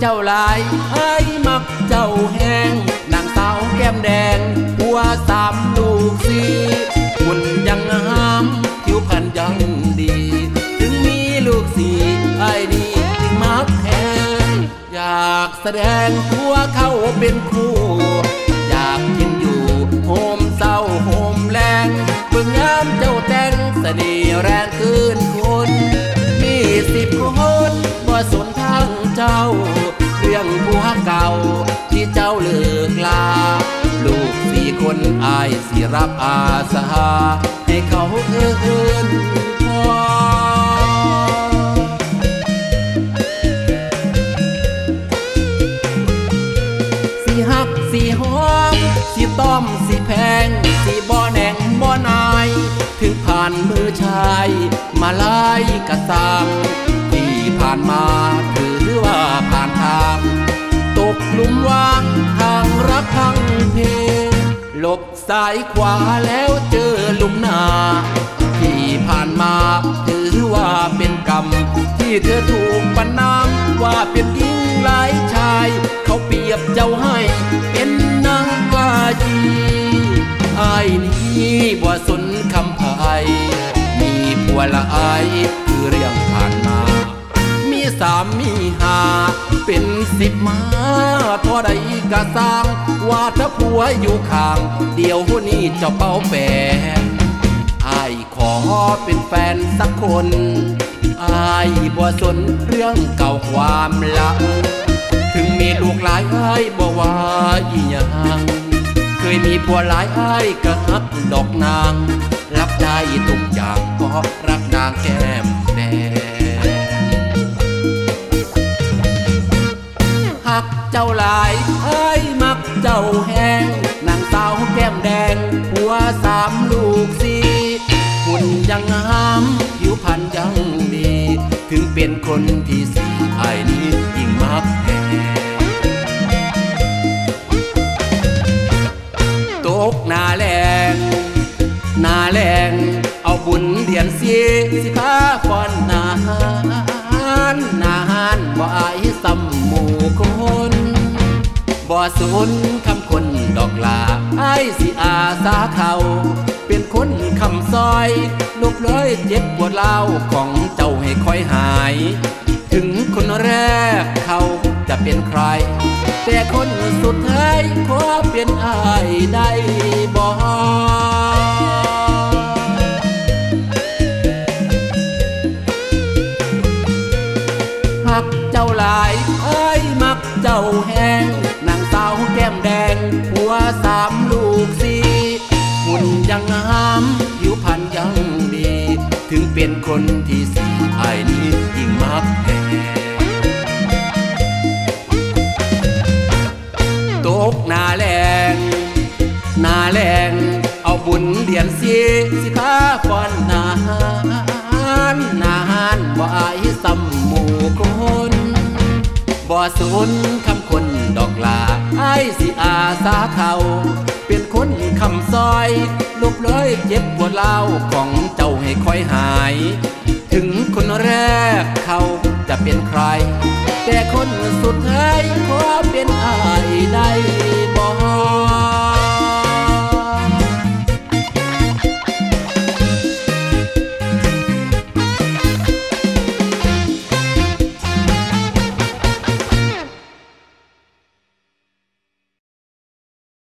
เจ้าลายให้มักเจ้าแห้งนางสาวแก้มแดงหัวสามลูกสีหุ่นยังห้ามผิวพรรณยังดี ถึงมีลูกสี่ไอ้นี่ถึงมักแห้งอยากแสดงตัวเข้าเป็นคู่อยากกินอยู่โฮมเศร้าโฮมแรงเบิ่งยามเจ้าแต่งเสนีห์แรงขึ้นคนมีสิบคนบ่สนทางเจ้าาที่เจ้าเลิกลา ลูกสี่คนอายสิรับอาสาให้เขาเอื้นพอสีหักสีหอมสีต้อมสีแพง สีบ่อแหน่งบ่อนาย ถึงผ่านมือชาย มาลายกระสังที่ผ่านมา บซ้ายขวาแล้วเจอหลุมนา ที่ผ่านมาถือว่าเป็นกรรม ที่เธอถูกประนามว่าเป็นหญิงหลายชาย เขาเปรียบเจ้าให้เป็นนางกาจีไอายนี้บ่สนคำพายมีผัวละอายคือเรื่องผ่านมา มีสามมีห้าเป็นสิบมา พอใดกะสร้าง ว่าถ้าผัวอยู่ข้าง เดี๋ยวนี้เจ้าเป้าแปนอายขอเป็นแฟนสักคนไอายบ่สนเรื่องเก่าความหลัง ถึงมีลูกหลายไอายบ่ว่าอีหยังเคยมีผัวหลายไอายก็ฮักดอกนาง รับได้ทุกอย่างเพราะรักนางแก้มแดง งหัวสามลูกสี่หุ่นยังงามผิวพรรณยังดี ถึงเป็นคนที่สี่ไอ้นี้ยิ่งมักแหงตกหน้าแรงหน้าแรงเอาบุญเดียนเสียสิพาฟอนนาหานนาหานบ่อายซ้ำหมู่คนบ่สนคำคนดอกลา ไอ้สิอาสาเขา เป็นคนคำซอยลบเลยเจ็บปวดเล่าของเจ้าให้ค่อยหาย ถึงคนแรกเขาจะเป็นใคร แต่คนสุดท้ายขอเป็นไอายได้บ่หักเจ้าหลายเอ้ยมักเจ้าแห้ง งหัวสามลูกสี่หุ่นยังงามผิวพรรณยังดี ถึงเป็นคนที่สี่ไอ้นี้ยิ่งมักแหงตกหน้าแรงหน้าแรงเอาบุญเดียนเสียสิพาฟอนนานหนาหานบ่อายซ้ำหมู่คนบ่สนคำคน ดอกลาไอ้สิอาสาเขา เป็นคนคำซอยลุบเลยเจ็บปวดเล่าของเจ้าให้ค่อยหาย ถึงคนแรกเขาจะเป็นใคร แต่คนสุดท้ายความ